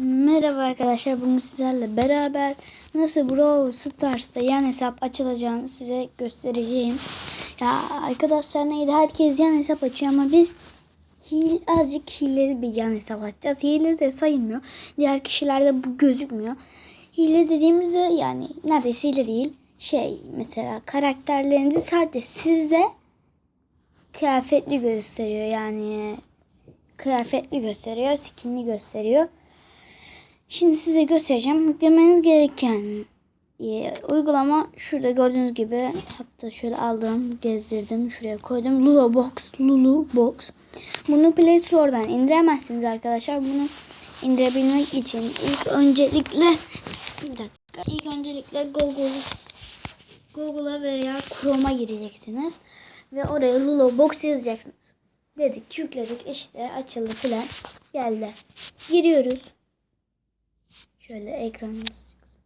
Merhaba arkadaşlar bugün sizlerle beraber nasıl Brawl Stars'ta yan hesap açılacağını size göstereceğim. Ya arkadaşlar neydi herkes yan hesap açıyor ama biz hil, azıcık hileli bir yan hesap açacağız. Hile de sayılmıyor. Diğer kişilerde bu gözükmüyor. Hile dediğimizde yani neredeyse hile değil. Şey mesela karakterlerinizi sadece sizde kıyafetli gösteriyor yani kıyafetli gösteriyor, skinli gösteriyor. Şimdi size göstereceğim. Yüklemeniz gereken e, uygulama şurada gördüğünüz gibi hatta şöyle aldım, gezdirdim, şuraya koydum. Lulu Box, Lulu Box. Bunu Play Store'dan indiremezsiniz arkadaşlar. Bunu indirebilmek için ilk öncelikle bir dakika. İlk öncelikle Google Google'a veya Chrome'a gireceksiniz ve oraya Lulu Box yazacaksınız. Dedik, yükledik, işte açıldı filan geldi. Giriyoruz. Şöyle ekranımız çıksın.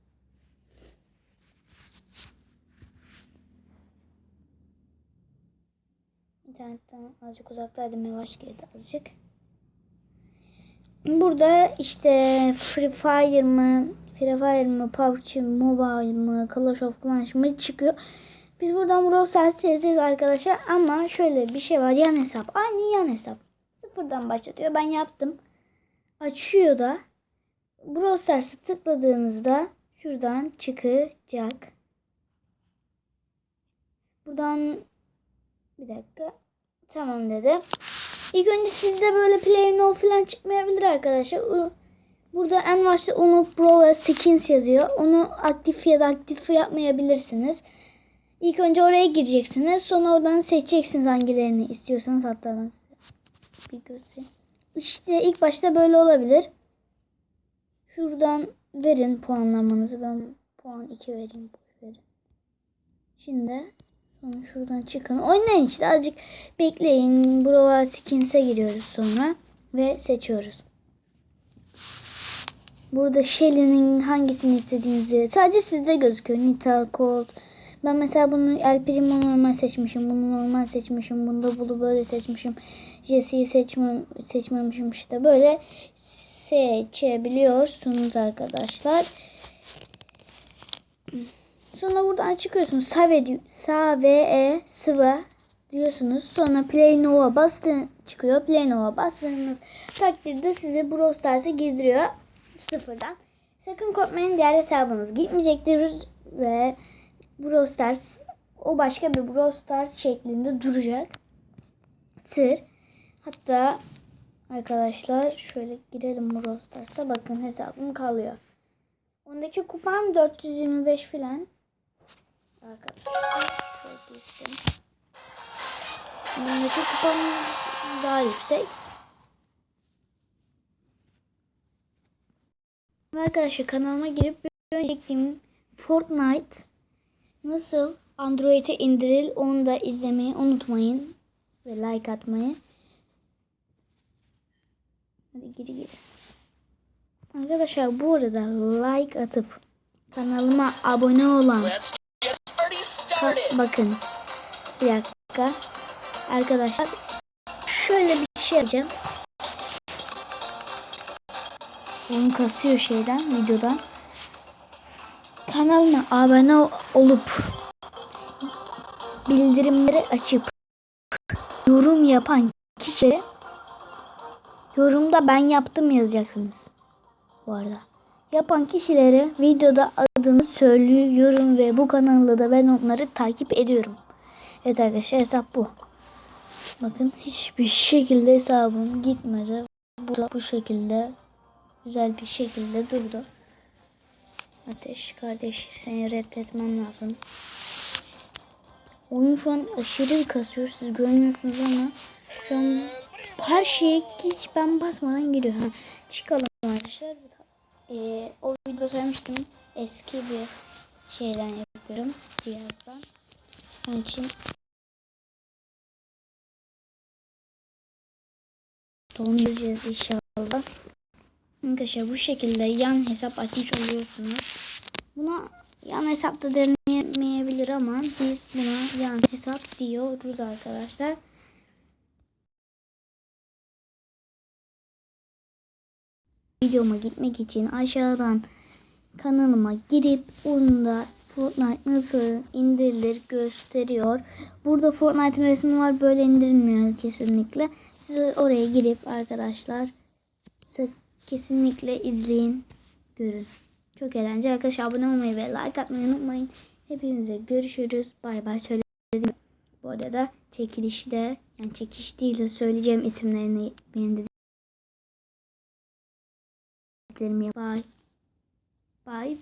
İnternetten azıcık uzaktaydım yavaş geldi azıcık. Burada işte Free Fire mı, Free Fire mı, PUBG Mobile mı, Clash of Clans mı çıkıyor. Biz buradan Brawl Stars yazacağız arkadaşlar ama şöyle bir şey var yan hesap. Aynı yan hesap. Sıfırdan başlatıyor. Ben yaptım. Açıyor da Brawl Stars'ı tıkladığınızda şuradan çıkacak. Buradan bir dakika. Tamam dedi. İlk önce sizde böyle play no falan çıkmayabilir arkadaşlar. Burada en başta onu Brawl Skins yazıyor. Onu aktif ya da aktif yapmayabilirsiniz. İlk önce oraya gireceksiniz. Sonra oradan seçeceksiniz hangilerini istiyorsanız. Hatta ben size bir göstereyim. İşte ilk başta böyle olabilir. Şuradan verin puanlamanızı. Ben puan 2 vereyim. verin. Şimdi sonra şuradan çıkın. Oynayın işte azıcık bekleyin. Brawl Skins'e giriyoruz sonra. Ve seçiyoruz. Burada Shelly'nin hangisini istediğinizi sadece sizde gözüküyor. Nita, Colt. Ben mesela bunu El Primo normal seçmişim. Bunu normal seçmişim. Bunda bunu böyle seçmişim. Jesse'yi seçmem, seçmemişim işte. Böyle seçebiliyorsunuz arkadaşlar. Sonra buradan çıkıyorsunuz. Save, di- save e sıvı diyorsunuz. Sonra Play Nova bastı çıkıyor. Play Nova bastığınız takdirde sizi Brawl Stars'a girdiriyor sıfırdan. Sakın korkmayın diğer hesabınız gitmeyecektir ve Brawl Stars o başka bir Brawl Stars şeklinde duracak. Tır. Hatta arkadaşlar şöyle girelim Brawl Stars'a bakın hesabım kalıyor. Ondaki kupam 425 filan. Arkadaşlar şöyle geçtim. Ondaki kupam daha yüksek. Arkadaşlar kanalıma girip bir önceki Fortnite nasıl Android'e indiril onu da izlemeyi unutmayın. Ve like atmayı. Hadi gir gir. Arkadaşlar bu arada like atıp kanalıma abone olan started. bakın bir dakika arkadaşlar şöyle bir şey yapacağım. Oyun kasıyor şeyden videodan. Kanalıma abone ol- olup bildirimleri açıp yorum yapan kişi yorumda ben yaptım yazacaksınız. Bu arada. Yapan kişilere videoda adını söylüyorum ve bu kanalda da ben onları takip ediyorum. Evet arkadaşlar hesap bu. Bakın hiçbir şekilde hesabım gitmedi. Bu da bu şekilde güzel bir şekilde durdu. Ateş kardeş seni reddetmem lazım. Oyun şu an aşırı kasıyor. Siz görmüyorsunuz ama an her şeye hiç ben basmadan giriyor. Ha, çıkalım arkadaşlar. Ee, o videoda söylemiştim. Eski bir şeyden yapıyorum. Cihazdan. Onun için göreceğiz inşallah. Arkadaşlar bu şekilde yan hesap açmış oluyorsunuz. Buna yan hesapta denemeyebilir ama biz buna yan hesap diyoruz arkadaşlar. Videoma gitmek için aşağıdan kanalıma girip onda Fortnite nasıl indirilir gösteriyor. Burada Fortnite'ın resmi var böyle indirilmiyor kesinlikle. Siz oraya girip arkadaşlar kesinlikle izleyin görün. Çok eğlenceli arkadaşlar abone olmayı ve like atmayı unutmayın. Hepinize görüşürüz. Bay bay söyledim. Bu arada çekilişte yani çekiş değil de söyleyeceğim isimlerini benim Bye. Bye.